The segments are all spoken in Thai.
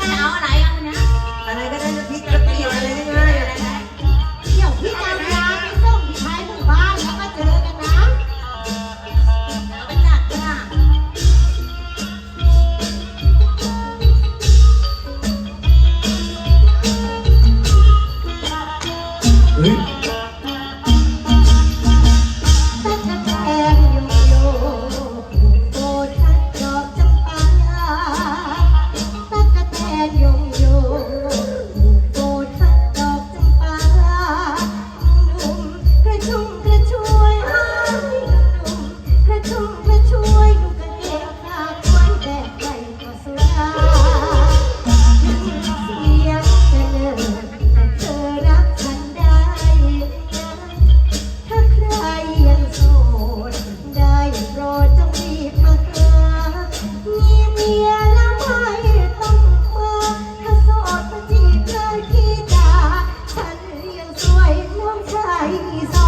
จะเอาอะไรเอาเนี่ยอะไรก็ได้จะพริกกระเทียมอะไรง่ายๆอะเดี๋ยวพี่นำยาไปส่งที่ท้ายหมู่บ้านแล้วมาเจอกันนะไปจัดจ้าเฮ้ย องชายส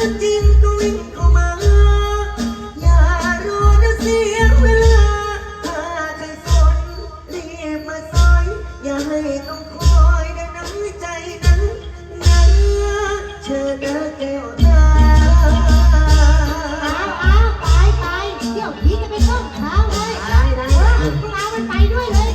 อย่ารอนอียเวลาถ้าใครสนรีบมาซอย อย่าให้ต้องคอยนน้ำใจนั้นนะเชิญนะแก้วตอาอาไปไปเที่ยวนี้จะไปต้มข้าเลยได้ไพวกเรามันไปด้วยเลย